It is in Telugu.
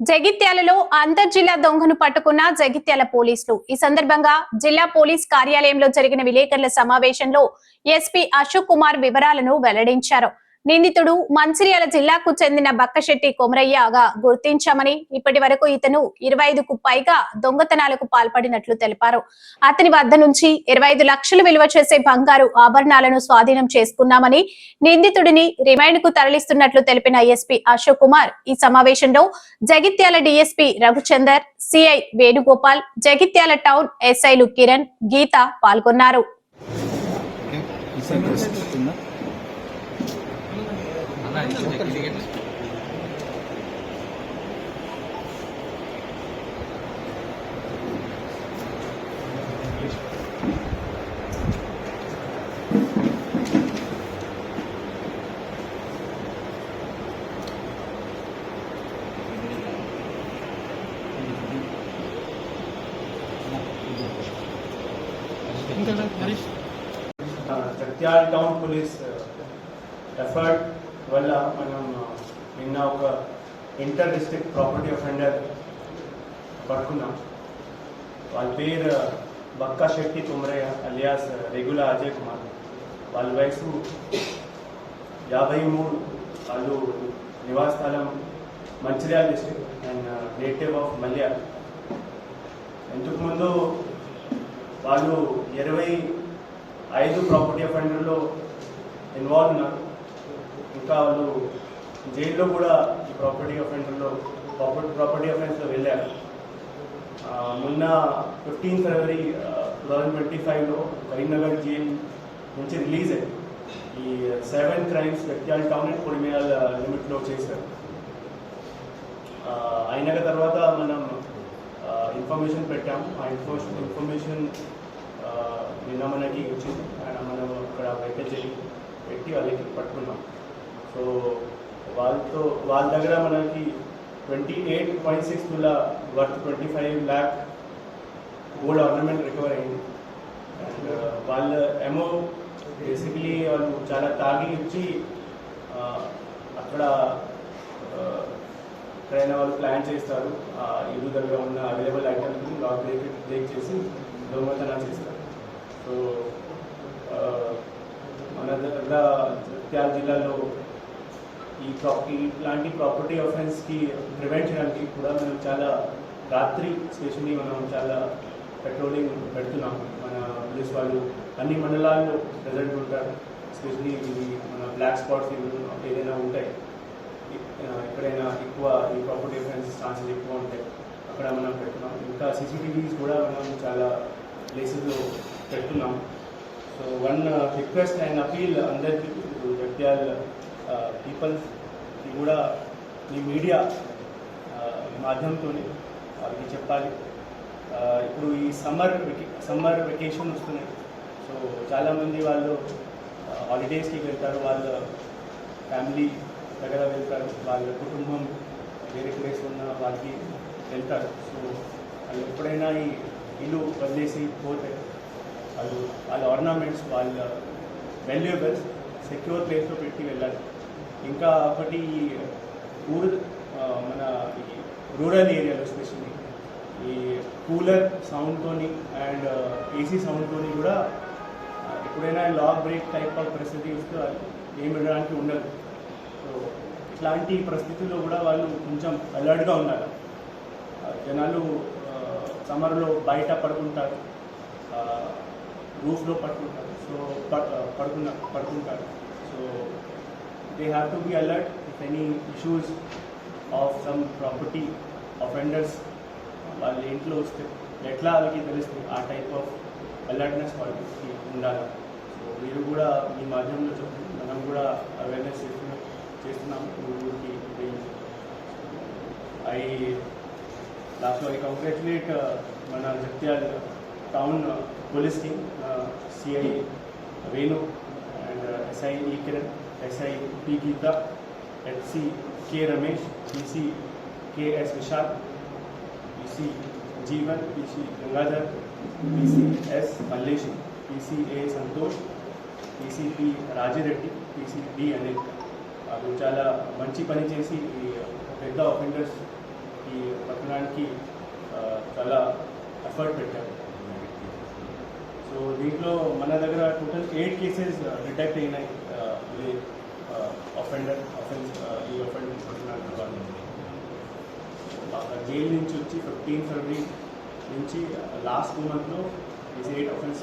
జగిత్యాలలో అంతర్ జిల్లా దొంగను పట్టుకున్న జగిత్యాల పోలీసులు. ఈ సందర్భంగా జిల్లా పోలీస్ కార్యాలయంలో జరిగిన విలేకరుల సమావేశంలో ఎస్పీ అశోక్ కుమార్ వివరాలను వెల్లడించారు. నిందితుడు మంచిర్యాల జిల్లాకు చెందిన బక్కశెట్టి కొమరయ్యగా గుర్తించామని ఇప్పటి వరకు ఇతను ఇరవై ఐదుకు పైగా దొంగతనాలకు పాల్పడినట్లు తెలిపారు. అతని వద్ద నుంచి ఇరవై ఐదు లక్షలు విలువ చేసే బంగారు ఆభరణాలను స్వాధీనం చేసుకున్నామని నిందితుడిని రిమైండ్కు తరలిస్తున్నట్లు తెలిపిన ఎస్పీ అశోక్ కుమార్ ఈ సమావేశంలో Jagtial DSP Raghuchander CI Venugopal Jagtial town ఎస్ఐలు కిరణ్ గీత పాల్గొన్నారు. ఈసారి వస్తుందా జగిత్యాల టౌన్ పోలీస్ ఎఫర్ట్ వల్ల మనం నిన్న ఒక ఇంటర్ డిస్ట్రిక్ట్ ప్రాపర్టీ అఫెండర్ పడుకున్నాం. వాళ్ళ పేరు బక్కా శెట్టి కుమరయ్య అలియాస్ రెగ్యులర్ అజయ్ కుమార్. వాళ్ళ వయసు యాభై మూడు. వాళ్ళు నివాస స్థలం Mancherial district and native of Malyal ఇంతకుముందు వాళ్ళు ఇరవై ఐదు ప్రాపర్టీ అఫెండర్లో ఇన్వాల్వ్ ఉన్నారు. ఇంకా వాళ్ళు జైల్లో కూడా ఈ ప్రాపర్టీ అఫెన్స్లో ప్రాపర్టీ ప్రాపర్టీ అఫెన్స్లో వెళ్ళారు. మొన్న fifteen February two thousand twenty ఫైవ్లో కరీంనగర్ జైల్ నుంచి రిలీజ్ అయ్యి ఈ సెవెన్ క్రైమ్స్ వ్యక్తియాల టౌన్ అండ్ పొడిమేయాల లిమిట్లో చేశారు. అయినాక తర్వాత మనం ఇన్ఫర్మేషన్ పెట్టాము ఆ ఇన్ఫర్మేషన్ ఇన్ఫర్మేషన్ నిన్న మనకి వచ్చింది. ఆయన మనం అక్కడ వెయిట్ చేయి పెట్టి వాళ్ళకి పట్టుకున్నాం. సో వాళ్ళతో వాళ్ళ దగ్గర మనకి ట్వంటీ ఎయిట్ పాయింట్ సిక్స్ తుల worth twenty five lakh gold ornament recover అయింది అండ్ uh, వాళ్ళ ఎమో బేసిక్లీ వాళ్ళు చాలా తాగి ఇచ్చి అక్కడ ట్రైన్ ఎక్కడైనా వాళ్ళు ప్లాన్ చేస్తారు. ఇల్లు దగ్గర ఉన్న అవైలబుల్ ఐటమ్స్ని లాక్ బ్రేక్ బ్రేక్ చేసి దొంగతనం చేస్తారు. సో మన దగ్గర జగిత్యాల జిల్లాలో ఈ ప్రాపర్టీ ఇలాంటి ప్రాపర్టీ అఫెన్స్కి ప్రివెంట్ చేయడానికి కూడా మనం చాలా రాత్రి స్పెషల్లీ మనం చాలా పెట్రోలింగ్ పెడుతున్నాం. మన పోలీస్ వాళ్ళు అన్ని మండలాల్లో ప్రజెంట్ ఉంటారు. స్పెషలీ మన బ్లాక్ స్పాట్స్ ఏదైనా ఉంటాయి. ఎక్కడైనా ఎక్కువ ఈ ప్రాపర్టీ అఫెన్స్ ఛాన్సెస్ ఎక్కువ ఉంటాయి అక్కడ మనం పెడుతున్నాం. ఇంకా సీసీటీవీస్ కూడా మనం చాలా ప్లేసెస్లో పెడుతున్నాం. So one request and appeal అందరికీ జగ్యాల్ పీపుల్స్కి కూడా ఈ మీడియా మాధ్యమంతో వాళ్ళకి చెప్పాలి. ఇప్పుడు ఈ సమ్మర్ సమ్మర్ వెకేషన్ వస్తున్నాయి. సో చాలామంది వాళ్ళు హాలిడేస్కి వెళ్తారు వాళ్ళ ఫ్యామిలీ దగ్గర వెళ్తారు వాళ్ళ కుటుంబం వేరే ప్లేస్ ఉన్న వాళ్ళకి వెళ్తారు. సో వాళ్ళు ఎప్పుడైనా ఈ ఇల్లు వదిలేసి పోతే వాళ్ళు వాళ్ళ ఆర్నమెంట్స్ వాళ్ళ వాల్యుయబుల్స్ సెక్యూర్ ప్లేస్లో పెట్టి వెళ్ళాలి. ఇంకా ఒకటి ఊరు మన ఈ రూరల్ ఏరియాలో ఎస్పెషల్లీ ఈ కూలర్ సౌండ్తోని అండ్ ఏసీ సౌండ్తోని కూడా ఎప్పుడైనా లా బ్రేక్ టైప్ ఆఫ్ పరిస్థితి వస్తే ఏం వినడానికి ఉండదు. సో ఇట్లాంటి పరిస్థితుల్లో కూడా వాళ్ళు కొంచెం అలర్ట్గా ఉన్నారు జనాలు సమ్మర్లో బయట పడుకుంటారు. రూఫ్లో పడుకుంటారు. సో పడుకున్న పడుకుంటారు. So they have to be alert if any issues of some property offenders వాళ్ళ ఇంట్లో వస్తే ఎట్లా వాళ్ళకి తెలుస్తుంది? ఆ టైప్ ఆఫ్ అలర్ట్నెస్ వాళ్ళకి ఉండాలి. సో మీరు కూడా మీ మాధ్యమంలో చెప్తుంది మనం కూడా అవేర్నెస్ చేస్తున్నాం చేస్తున్నాము ఊరికి ఐ లాస్ట్లో ఐ కంగ్రాచులేట్ మన Jagtial town police team CI Venu and SI ఈ Kiran SI P Geetha HC K Ramesh PC KS Vishal PC Jeevan PC Gangadhar PC S Mallesh PC A Santosh PC P Rajireddy PC D Anil వాళ్ళు చాలా మంచి పని చేసి ఈ పెద్ద అఫెండర్స్ ఈ పట్టణానికి ఆ, చాలా ఎఫర్ట్ పెట్టారు సో దీంట్లో మన దగ్గర టోటల్ ఎయిట్ కేసెస్ డిటెక్ట్ అయినాయి అఫెండర్ అఫెన్స్ ఈ అఫెండర్ పట్టణానికి వాళ్ళు జైలు నుంచి వచ్చి ఫిఫ్టీన్ ఫిబ్రవరి నుంచి లాస్ట్ టూ మంత్లో ఈ ఎయిట్ అఫెన్స్